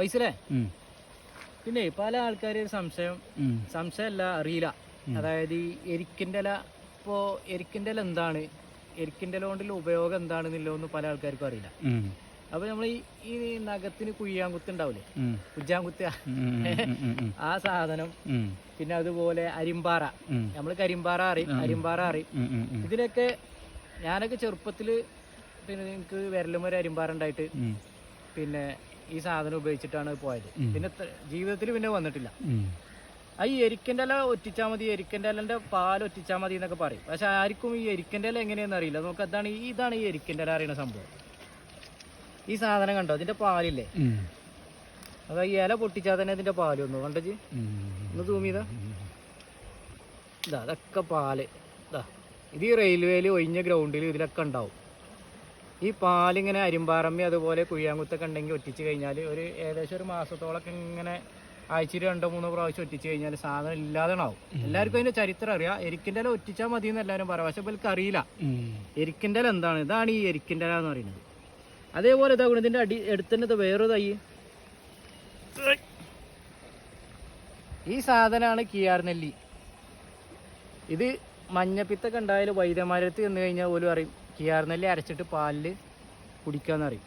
പൈസല്ലേ ഉം. പിന്നെ പല ആൾക്കാർ സംശയം. സംശയമല്ല അറിയില്ല. അതായത് ഈ എരിക്കിന്റെ ഇല ഇപ്പോൾ എരിക്കിന്റെ ഇല എന്താണ്? എരിക്കിന്റെ ഇല കൊണ്ടുള്ള ഉപയോഗം എന്താണെന്നില്ലോ പല ആൾക്കാർക്കും അറിയില്ല. അപ്പൊ നമ്മൾ ഈ ഈ നഖത്തിന് കുയ്യാങ്കുത്ത് ഉണ്ടാവില്ലേ. കുജ്ജാങ്കുത്ത്. ആ സാധനം. പിന്നെ അതുപോലെ അരിമ്പാറ. നമ്മൾ കരിമ്പാറ അറിയും അരിമ്പാറ അറിയും. ഇതിനൊക്കെ ഞാനൊക്കെ ചെറുപ്പത്തിൽ പിന്നെ എനിക്ക് വിരലും ഒരു അരിമ്പാറ ഉണ്ടായിട്ട് പിന്നെ ഈ സാധനം ഉപയോഗിച്ചിട്ടാണ് പോയത്. പിന്നെ ജീവിതത്തിൽ പിന്നെ വന്നിട്ടില്ല. ഈ എരിക്കന്റെ ഇല ഒറ്റിച്ചാൽ മതി എരിക്കന്റെ ഇലന്റെ പാൽ ഒറ്റിച്ചാൽ മതി എന്നൊക്കെ പറയും. പക്ഷെ ആർക്കും ഈ എരിക്കന്റെ ഇല എങ്ങനെയാണെന്ന് അറിയില്ല. നമുക്ക് അതാണ് ഈ ഇതാണ് ഈ എരിക്കന്റെ ഇല അറിയുന്ന സംഭവം. ഈ സാധനം കണ്ടോ? ഇതിന്റെ പാലില്ലേ. അതാ ഈ ഇല പൊട്ടിച്ചാൽ തന്നെ ഇതിന്റെ പാൽ വന്നു. കണ്ടോ ഉം. ഒന്ന് തൂമിതാ ഇതാ അതൊക്കെ പാൽ. ഇതാ ഇത് ഈ റെയിൽവേയിൽ ഒഴിഞ്ഞ ഗ്രൗണ്ടിൽ ഇതിലൊക്കെ ഉണ്ടാവും. ഈ പാലിങ്ങനെ അരിമ്പാറമ്മി അതുപോലെ കുഴിയാങ്കുത്തൊക്കെ ഉണ്ടെങ്കിൽ ഒറ്റിച്ച് കഴിഞ്ഞാൽ ഒരു ഏകദേശം ഒരു മാസത്തോളൊക്കെ ഇങ്ങനെ ആഴ്ചയിൽ രണ്ടോ മൂന്നോ പ്രാവശ്യം ഒറ്റിച്ച് കഴിഞ്ഞാൽ സാധനം ഇല്ലാതെണാവും. എല്ലാവർക്കും അതിന്റെ ചരിത്രം അറിയാം. എരിക്കിന്റെ ഇല ഒറ്റിച്ചാൽ മതി എന്ന് എല്ലാവരും പറയാം. പക്ഷെ ഇവർക്ക് അറിയില്ല. എരിക്കിന്റെ ഇല എന്താണ്? ഇതാണ് ഈ എരിക്കിന്റെ ഇല എന്ന് പറയുന്നത്. അതേപോലെ ഇതാ ഗുണത്തിന്റെ അടി എടുത്തന്നെ വേറൊരു തൈ. ഈ സാധനമാണ് കിയാർ നെല്ലി. ഇത് മഞ്ഞപ്പിത്തൊക്കെ ഉണ്ടായാലും വൈദ്യമാരത്ത് ചെന്ന് കഴിഞ്ഞാൽ പോലും അറിയും കിയാർ നെല്ലി അരച്ചിട്ട് പാലിൽ കുടിക്കാന്ന് അറിയും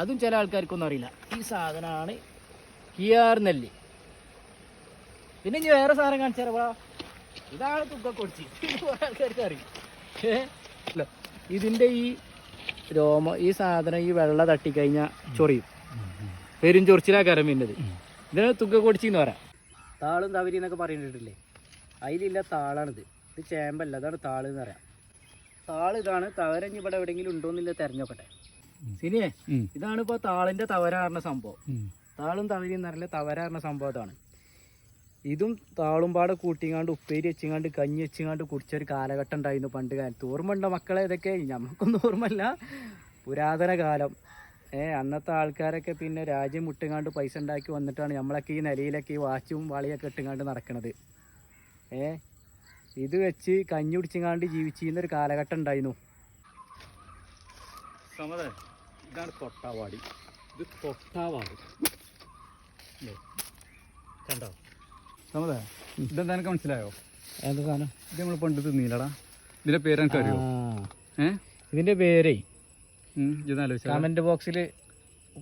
അതും ചില ആൾക്കാർക്കൊന്നും അറിയില്ല. ഈ സാധനമാണ് കിയാർ നെല്ലി പിന്നെ ഇനി വേറെ സാധനം കാണിച്ചാലോ ഇതാണ് തുക കുടിച്ച് ആൾക്കാർക്ക് അറിയും. അല്ല ഇതിന്റെ ഈ രോമ ഈ സാധനം ഈ വെള്ളം തട്ടിക്കഴിഞ്ഞാൽ ചൊറിയും. പെരും ചൊറിച്ചിലാക്കാരം പിന്നത് ഇതിനാണ് തുക കൊടിച്ചെന്ന് പറയാം. താളും തവരി എന്നൊക്കെ പറയുന്നിട്ടില്ലേ അതിലില്ല താളാണിത്. ഇത് ചേമ്പല്ല. അതാണ് താൾ എന്ന് പറയാം. താൾ ഇതാണ് തവരഞ്ഞ് ഇവിടെ എവിടെയെങ്കിലും ഉണ്ടോന്നില്ല തെരഞ്ഞോക്കട്ടെ. സിനിയേ. ഇതാണ് ഇപ്പോൾ താളിന്റെ തവര പറഞ്ഞ സംഭവം. താളും തവരി എന്നറിയില്ല തവര പറഞ്ഞ സംഭവം ഇതാണ് ഇതും താളും പാടെ കൂട്ടിങ്ങാണ്ട് ഉപ്പേരി വെച്ചിങ്ങാണ്ട് കഞ്ഞി വെച്ചിങ്ങാണ്ട് കുടിച്ചൊരു കാലഘട്ടം ഉണ്ടായിരുന്നു പണ്ട് കാലത്ത്. ഓർമ്മ ഉണ്ടോ മക്കളെ ഇതൊക്കെ? നമുക്കൊന്നും ഓർമ്മയില്ല. പുരാതന കാലം. ഏ അന്നത്തെ ആൾക്കാരൊക്കെ പിന്നെ രാജ്യം മുട്ടുങ്ങാണ്ട് പൈസ ഉണ്ടാക്കി വന്നിട്ടാണ് നമ്മളൊക്കെ ഈ നിലയിലൊക്കെ ഈ വാച്ചും വാളിയൊക്കെ ഇട്ടുങ്ങാണ്ട് നടക്കണത്. ഏ ഇത് വെച്ച് കഞ്ഞി കുടിച്ചിങ്ങാണ്ട് ജീവിച്ചിരുന്ന ഒരു കാലഘട്ടം ഉണ്ടായിരുന്നു. സമത ഇതാണ് തൊട്ടാവാടി ഇത് തൊട്ടാവാടി? കണ്ടോ? സമതേ ഇതെന്താ എനിക്ക് മനസ്സിലായോ? എന്താ സാധനം? ഇത് നമ്മൾ പണ്ട് തിന്നീലടാ. ഇതിന്റെ പേര് എനിക്ക് അറിയോ ഏ? ഇതിന്റെ പേരേ. കമന്റ് ബോക്സിൽ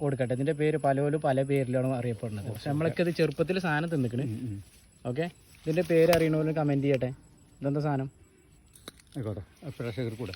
കൊടുക്കട്ടെ. ഇതിന്റെ പേര് പലപോലും പല പേരിലാണ് അറിയപ്പെടുന്നത്. പക്ഷെ നമ്മളൊക്കെ ഇത് ചെറുപ്പത്തിൽ സാധനം തിന്നിക്കണ്. ഓക്കെ? ഇതിന്റെ പേര് അറിയണ പോലും കമന്റ് ചെയ്യട്ടെ. ഇതെന്താ സാധനം? ആയിക്കോട്ടെ പ്രേക്ഷകർ കൂടെ.